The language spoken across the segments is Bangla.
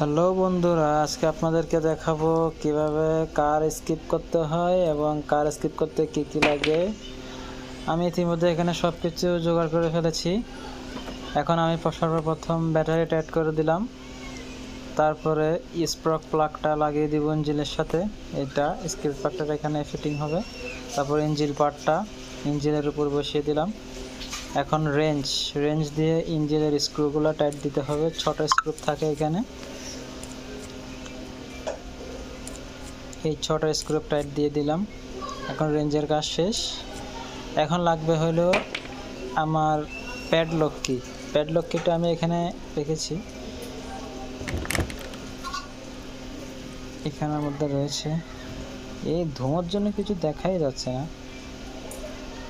হ্যালো বন্ধুরা, আজকে আপনাদেরকে দেখাবো কীভাবে কার স্কিপ করতে হয় এবং কার স্কিপ করতে কি কি লাগে। আমি ইতিমধ্যে এখানে সব কিছু জোগাড় করে ফেলেছি। এখন আমি সর্বপ্রথম ব্যাটারিটা অ্যাড করে দিলাম। তারপরে স্প্রক প্লাগটা লাগিয়ে দিব ইঞ্জিনের সাথে। এটা স্কিপ প্লাগটা এখানে ফিটিং হবে। তারপর ইঞ্জিন পার্টটা ইঞ্জিনের উপর বসিয়ে দিলাম। এখন রেঞ্জ রেঞ্জ দিয়ে ইঞ্জিনের স্ক্রুগুলো টাইট দিতে হবে। ছোট স্ক্রু থাকে এখানে। এই ছটা স্ক্রু টাইট দিয়ে দিলাম। এখন রেঞ্জের কাজ শেষ। এখন লাগবে হলো আমার প্যাডলক কি প্যাডলক কিটা আমি এখানে রেখেছি। এখানের মধ্যে রয়েছে। এই ধোঁয়ার জন্য কিছু দেখাই যাচ্ছে না।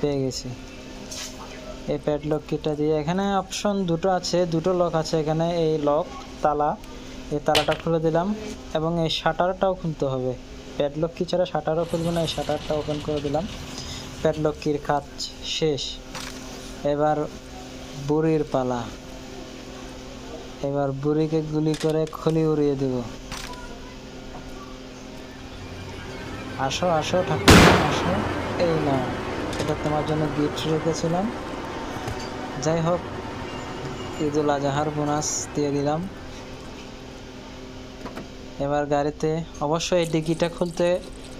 পেয়ে গেছি। এই প্যাডলক কিটা দিয়ে এখানে অপশন দুটো আছে, দুটো লক আছে এখানে। এই লক তালা। এই তালাটা খুলে দিলাম এবং এই শাটারটাও খুলতে হবে। প্যাডলক কি ছাড়া শাটারও খুলবে না, এই শাটারটা ওপেন করে দিলাম। প্যাডলক কির কাজ শেষ। এবার বুড়ির পালা। এবার বুড়িকে গুলি করে খলি উড়িয়ে দেব। আসো আসো ঠাকুর আসো। এই না এটা তোমার জন্য গিফট রেখেছিলাম। যাই হোক, ঈদুল আজহার বোনাস দিয়ে দিলাম। এবার গাড়িতে। অবশ্যই এই ডিকিটা খুলতে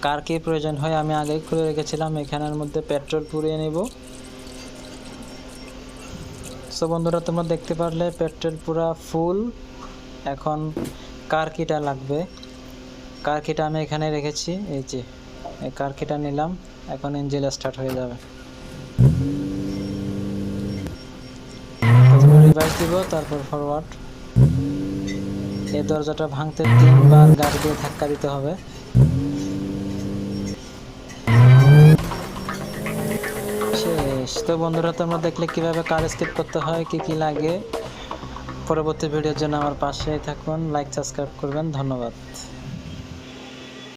কার কি প্রয়োজন হয় আমি আগেই খুলে রেখেছিলাম, এখানের মধ্যে পেট্রোল পুড়িয়ে নেব। সো বন্ধুরা, তোমরা দেখতে পারলে পেট্রোল পুরা ফুল। এখন কার কিটা লাগবে? কার কিটা আমি এখানে রেখেছি, এই যে, এই কার কিটা নিলাম, এখন ইঞ্জিন স্টার্ট হয়ে যাবে। দিব, তারপর ফরওয়ার্ড এই দরজাটা ভাঙতে তিনবার গাড়ি দিয়ে ধাক্কা দিতে হবে। তো বন্ধুরা, তোমরা দেখলে কীভাবে কার স্কিপ করতে হয়, কি কি লাগে? পরবর্তী ভিডিওর জন্য আমার পাশে থাকুন। লাইক সাবস্ক্রাইব করবেন। ধন্যবাদ।